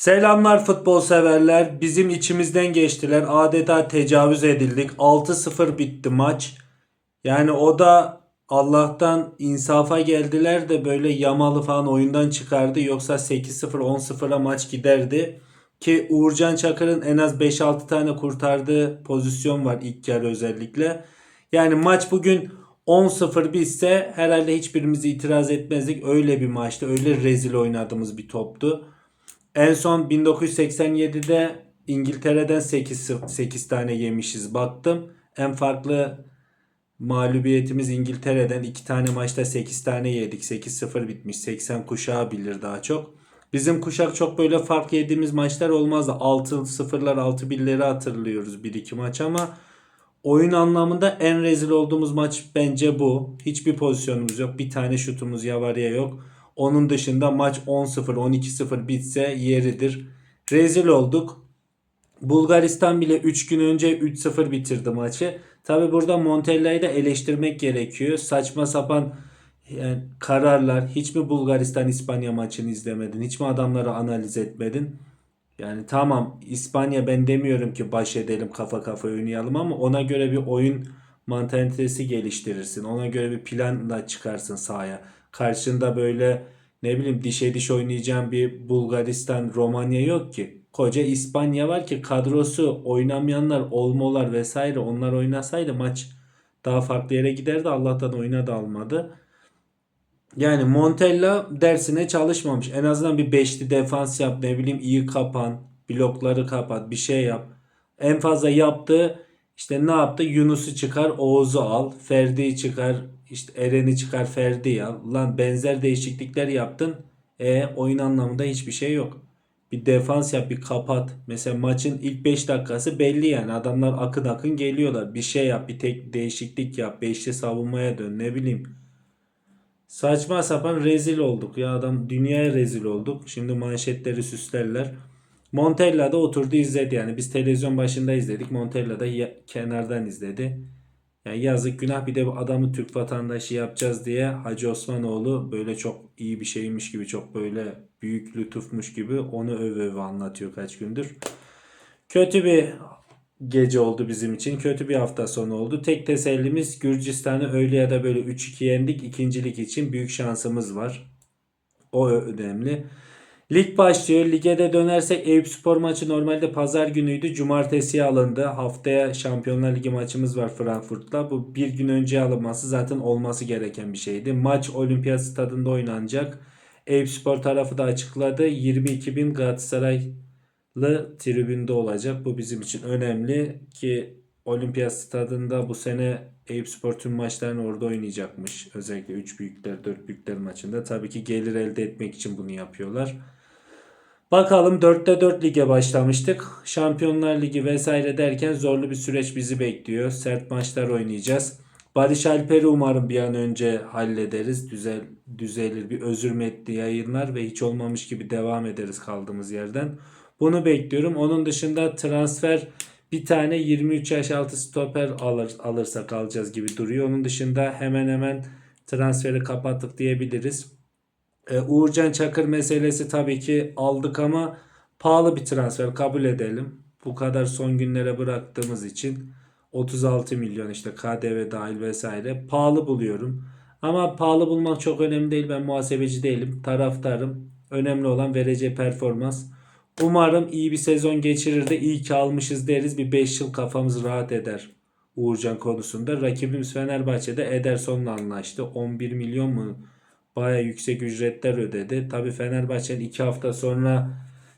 Selamlar futbol severler. Bizim içimizden geçtiler. Adeta tecavüz edildik. 6-0 bitti maç. Yani o da Allah'tan insafa geldiler de böyle yamalı falan oyundan çıkardı. Yoksa 8-0 10-0'a maç giderdi. Ki Uğurcan Çakır'ın en az 5-6 tane kurtardığı pozisyon var ilk yarı özellikle. Yani maç bugün 10-0 bitse herhalde hiçbirimiz itiraz etmezdik. Öyle bir maçtı. Öyle rezil oynadığımız bir toptu. En son 1987'de İngiltere'den 8, 8 tane yemişiz. Baktım en farklı mağlubiyetimiz İngiltere'den 2 tane maçta 8 tane yedik. 8-0 bitmiş. 80 kuşağı bilir daha çok. Bizim kuşak çok böyle fark yediğimiz maçlar olmazdı. 6-0'lar 6-1'leri hatırlıyoruz 1-2 maç ama oyun anlamında en rezil olduğumuz maç bence bu. Hiçbir pozisyonumuz yok. Bir tane şutumuz ya var ya yok. Onun dışında maç 10-0, 12-0 bitse yeridir. Rezil olduk. Bulgaristan bile 3 gün önce 3-0 bitirdi maçı. Tabi burada Montella'yı da eleştirmek gerekiyor. Saçma sapan yani kararlar. Hiç mi Bulgaristan İspanya maçını izlemedin? Hiç mi adamları analiz etmedin? Yani tamam İspanya ben demiyorum ki baş edelim kafa kafa oynayalım ama ona göre bir oyun mantalitesi geliştirirsin. Ona göre bir planla çıkarsın sahaya. Karşında böyle ne bileyim dişe diş oynayacağın bir Bulgaristan, Romanya yok ki. Koca İspanya var ki kadrosu oynamayanlar, olmolar vesaire onlar oynasaydı maç daha farklı yere giderdi. Allah'tan oyuna da almadı. Yani Montella dersine çalışmamış. En azından bir beşli defans yap. Ne bileyim iyi kapan. Blokları kapat. Bir şey yap. En fazla yaptığı işte ne yaptı? Yunus'u çıkar, Oğuz'u al. Ferdi'yi çıkar, işte Eren'i çıkar, Ferdi'yi al. Lan benzer değişiklikler yaptın. E oyun anlamında hiçbir şey yok. Bir defans yap, bir kapat. Mesela maçın ilk 5 dakikası belli yani. Adamlar akın akın geliyorlar. Bir şey yap, bir tek değişiklik yap. Beşli savunmaya dön ne bileyim. Saçma sapan rezil olduk ya adam dünyaya rezil olduk. Şimdi manşetleri süslerler. Montella da oturdu izledi yani biz televizyon başında izledik. Montella da kenardan izledi. Yani yazık günah bir de bu adamı Türk vatandaşı yapacağız diye Hacı Osmanoğlu böyle çok iyi bir şeymiş gibi çok böyle büyük lütufmuş gibi onu öve öve anlatıyor kaç gündür. Kötü bir gece oldu bizim için. Kötü bir hafta sonu oldu. Tek tesellimiz Gürcistan'ı öyle ya da böyle 3-2 yendik. İkincilik için büyük şansımız var. O önemli. Lig başlıyor. Lige de dönersek Eyüpspor maçı normalde pazar günüydü. Cumartesiye alındı. Haftaya Şampiyonlar Ligi maçımız var Frankfurt'la. Bu bir gün önce alınması zaten olması gereken bir şeydi. Maç Olimpiyat Stadında oynanacak. Eyüpspor tarafı da açıkladı. 22 bin Galatasaraylı tribünde olacak. Bu bizim için önemli ki Olimpiyat Stadında bu sene Eyüpspor tüm maçlarını orada oynayacakmış. Özellikle 3 büyükler 4 büyükler maçında. Tabii ki gelir elde etmek için bunu yapıyorlar. Bakalım 4'te 4 lige başlamıştık. Şampiyonlar Ligi vesaire derken zorlu bir süreç bizi bekliyor. Sert maçlar oynayacağız. Barış Alper'i umarım bir an önce hallederiz. Düzel, düzelir bir özür metni yayınlar ve hiç olmamış gibi devam ederiz kaldığımız yerden. Bunu bekliyorum. Onun dışında transfer bir tane 23 yaş altı stoper alır, alırsak alacağız gibi duruyor. Onun dışında hemen hemen transferi kapattık diyebiliriz. Ee, Uğurcan Çakır meselesi tabii ki aldık ama pahalı bir transfer kabul edelim. Bu kadar son günlere bıraktığımız için 36 milyon işte KDV dahil vesaire pahalı buluyorum. Ama pahalı bulmak çok önemli değil. Ben muhasebeci değilim. Taraftarım. Önemli olan vereceği performans. Umarım iyi bir sezon geçirir de iyi ki almışız deriz. Bir 5 yıl kafamız rahat eder Uğurcan konusunda. Rakibimiz Fenerbahçe'de Ederson'la anlaştı. 11 milyon mu? Baya yüksek ücretler ödedi. Tabii Fenerbahçe'nin 2 hafta sonra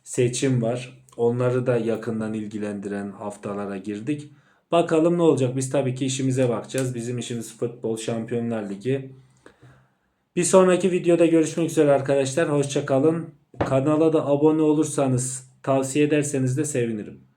seçim var. Onları da yakından ilgilendiren haftalara girdik. Bakalım ne olacak? Biz tabii ki işimize bakacağız. Bizim işimiz futbol, Şampiyonlar Ligi. Bir sonraki videoda görüşmek üzere arkadaşlar. Hoşçakalın. Kanala da abone olursanız, tavsiye ederseniz de sevinirim.